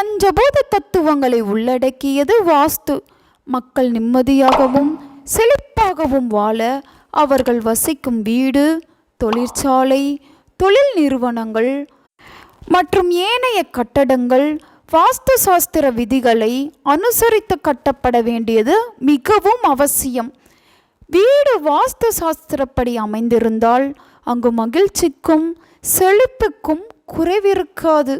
பஞ்சபூத தத்துவங்களை உள்ளடக்கியது வாஸ்து. மக்கள் நிம்மதியாகவும் செழிப்பாகவும் வாழ அவர்கள் வசிக்கும் வீடு தொழிற்சாலை தொழில் நிறுவனங்கள் மற்றும் ஏனைய கட்டடங்கள் வாஸ்து சாஸ்திர விதிகளை அனுசரித்து கட்டப்பட வேண்டியது மிகவும் அவசியம். வீடு வாஸ்து சாஸ்திரப்படி அமைந்திருந்தால் அங்கு மகிழ்ச்சிக்கும் செழிப்புக்கும் குறைவிருக்காது.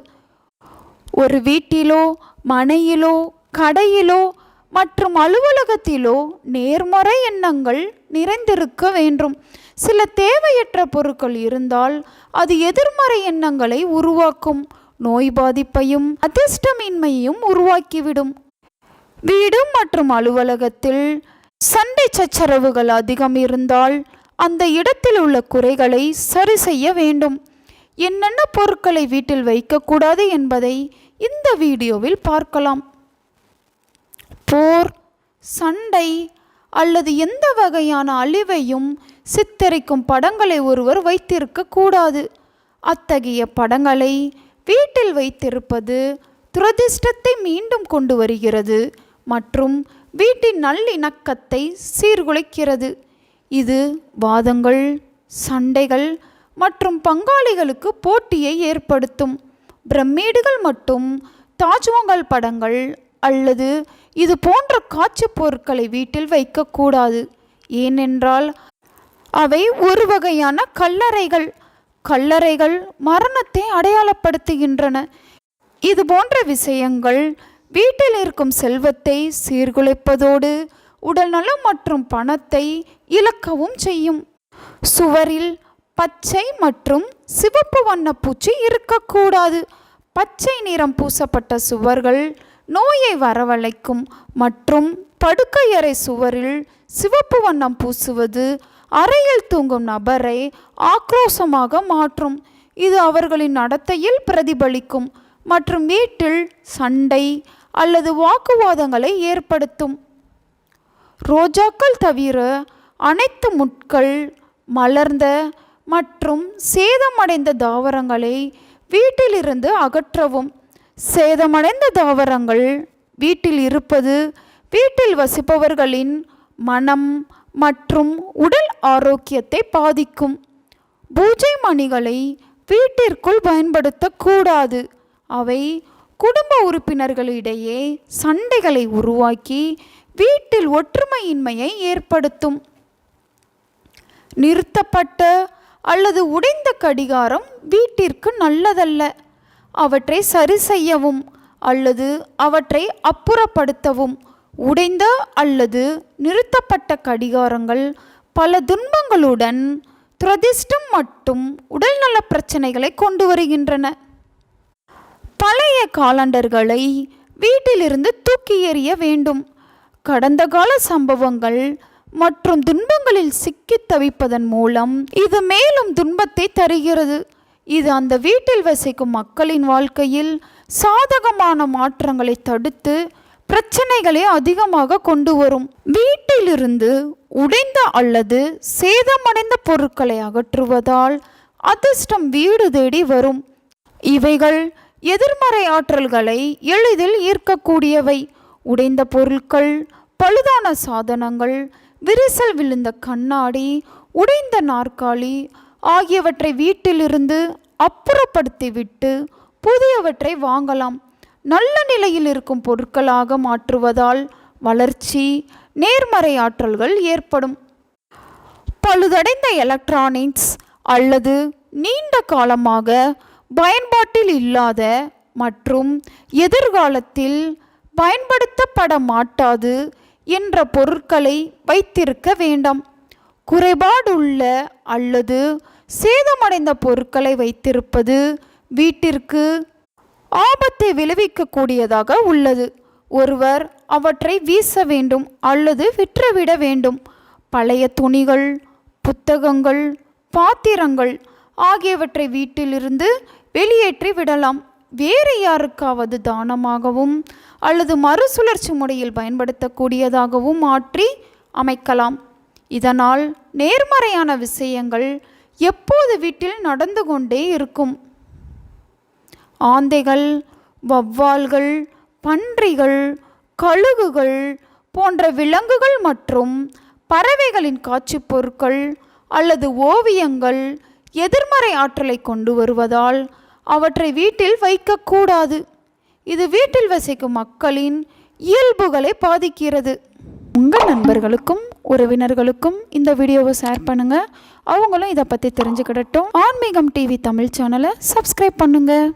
ஒரு வீட்டிலோ மனையிலோ கடையிலோ மற்றும் அலுவலகத்திலோ நேர்மறை எண்ணங்கள் நிறைந்திருக்க வேண்டும். சில தேவையற்ற பொருட்கள் இருந்தால் அது எதிர்மறை எண்ணங்களை உருவாக்கும். நோய் பாதிப்பையும் அதிர்ஷ்டமின்மையையும் உருவாக்கிவிடும். வீடு மற்றும் அலுவலகத்தில் சண்டை சச்சரவுகள் அதிகம் இருந்தால் அந்த இடத்தில் உள்ள குறைகளை சரி செய்ய வேண்டும். என்னென்ன பொருட்களை வீட்டில் வைக்கக்கூடாது என்பதை இந்த வீடியோவில் பார்க்கலாம். போர் சண்டை அல்லது எந்த வகையான அழிவையும் சித்தரிக்கும் படங்களை ஒருவர் வைத்திருக்க கூடாது. அத்தகைய படங்களை வீட்டில் வைத்திருப்பது துரதிர்ஷ்டத்தை மீண்டும் கொண்டு வருகிறது மற்றும் வீட்டின் நல்லிணக்கத்தை சீர்குலைக்கிறது. இது வாதங்கள் சண்டைகள் மற்றும் பங்காளிகளுக்கு போட்டியை ஏற்படுத்தும். பிரமிடுகள் மற்றும் தாஜ்மஹால் படங்கள் அல்லது இது போன்ற காட்சிப் பொருட்களை வீட்டில் வைக்கக்கூடாது ஏனென்றால் அவை ஒரு வகையான கல்லறைகள். கல்லறைகள் மரணத்தை அடையாளப்படுத்துகின்றன. இது போன்ற விஷயங்கள் வீட்டில் இருக்கும் செல்வத்தை சீர்குலைப்பதோடு உடல்நலம் மற்றும் பணத்தை இழக்கவும் செய்யும். சுவரில் பச்சை மற்றும் சிவப்பு வண்ண பூச்சி இருக்கக்கூடாது. பச்சை நிறம் பூசப்பட்ட சுவர்கள் நோயை வரவழைக்கும் மற்றும் படுக்கையறை சுவரில் சிவப்பு வண்ணம் பூசுவது அறையில் தூங்கும் நபரை ஆக்ரோஷமாக மாற்றும். இது அவர்களின் நடத்தையில் பிரதிபலிக்கும் மற்றும் வீட்டில் சண்டை அல்லது வாக்குவாதங்களை ஏற்படுத்தும். ரோஜாக்கள் தவிர அனைத்து முட்கள் மலர்ந்த மற்றும் சேதமடைந்த தாவரங்களை வீட்டிலிருந்து அகற்றவும். சேதமடைந்த தாவரங்கள் வீட்டில் இருப்பது வீட்டில் வசிப்பவர்களின் மனம் மற்றும் உடல் ஆரோக்கியத்தை பாதிக்கும். பூஜை மணிகளை வீட்டிற்குள் பயன்படுத்தக்கூடாது. அவை குடும்ப உறுப்பினர்களிடையே சண்டைகளை உருவாக்கி வீட்டில் ஒற்றுமையின்மையை ஏற்படுத்தும். நிறுத்தப்பட்ட அல்லது உடைந்த கடிகாரம் வீட்டிற்கு நல்லதல்ல. அவற்றை சரி செய்யவும் அல்லது அவற்றை அப்புறப்படுத்தவும் உடைந்த அல்லது நிறுத்தப்பட்ட கடிகாரங்கள் பல துன்பங்களுடன் துரதிஷ்டம் மட்டும் உடல்நல பிரச்சனைகளை கொண்டு வருகின்றன. பழைய காலண்டர்களை வீட்டிலிருந்து தூக்கி எறிய வேண்டும். கடந்த கால சம்பவங்கள் மற்றும் துன்பங்களில் சிக்கித் தவிப்பதன் மூலம் இது மேலும் துன்பத்தை தருகிறது. இது அந்த வீட்டில் வசிக்கும் மக்களின் வாழ்க்கையில் சாதகமான மாற்றங்களை தடுத்து பிரச்சனைகளை அதிகமாக கொண்டு வரும். வீட்டிலிருந்து உடைந்த அல்லது சேதமடைந்த பொருட்களை அகற்றுவதால் அதிர்ஷ்டம் வீடு தேடி வரும். இவைகள் எதிர்மறை ஆற்றல்களை எளிதில் ஈர்க்கக்கூடியவை. உடைந்த பொருட்கள் பழுதான சாதனங்கள் விரிசல் விழுந்த கண்ணாடி உடைந்த நாற்காலி ஆகியவற்றை வீட்டிலிருந்து அப்புறப்படுத்திவிட்டு புதியவற்றை வாங்கலாம். நல்ல நிலையில் இருக்கும் பொருட்களாக மாற்றுவதால் வளர்ச்சி நேர்மறை ஆற்றல்கள் ஏற்படும். பழுதடைந்த எலக்ட்ரானிக்ஸ் அல்லது நீண்ட காலமாக பயன்பாட்டில் இல்லாத மற்றும் எதிர்காலத்தில் பயன்படுத்தப்பட மாட்டாது என்ற பொருட்களை வைத்திருக்க வேண்டாம். குறைபாடுள்ள அல்லது சேதமடைந்த பொருட்களை வைத்திருப்பது வீட்டிற்கு ஆபத்தை விளைவிக்கக்கூடியதாக உள்ளது. ஒருவர் அவற்றை வீச வேண்டும் அல்லது விற்றுவிட வேண்டும். பழைய துணிகள் புத்தகங்கள் பாத்திரங்கள் ஆகியவற்றை வீட்டிலிருந்து வெளியேற்றி விடலாம். வேறு யாருக்காவது தானமாகவும் அல்லது மறுசுழற்சி முறையில் பயன்படுத்தக்கூடியதாகவும் மாற்றி அமைக்கலாம். இதனால் நேர்மறையான விஷயங்கள் எப்போது வீட்டில் நடந்து கொண்டே இருக்கும். ஆந்தைகள் வவ்வால்கள் பன்றிகள் கழுகுகள் போன்ற விலங்குகள் மற்றும் பறவைகளின் காட்சிப் பொருட்கள் அல்லது ஓவியங்கள் எதிர்மறை ஆற்றலை கொண்டு வருவதால் அவற்றை வீட்டில் வைக்கக்கூடாது. இது வீட்டில் வசிக்கும் மக்களின் இயல்புகளை பாதிக்கிறது. உங்கள் நண்பர்களுக்கும் உறவினர்களுக்கும் இந்த வீடியோவை ஷேர் பண்ணுங்கள் அவங்களும் இதை பற்றி தெரிஞ்சுக்கிடட்டும். ஆன்மீகம் டிவி தமிழ் சேனலை சப்ஸ்கிரைப் பண்ணுங்கள்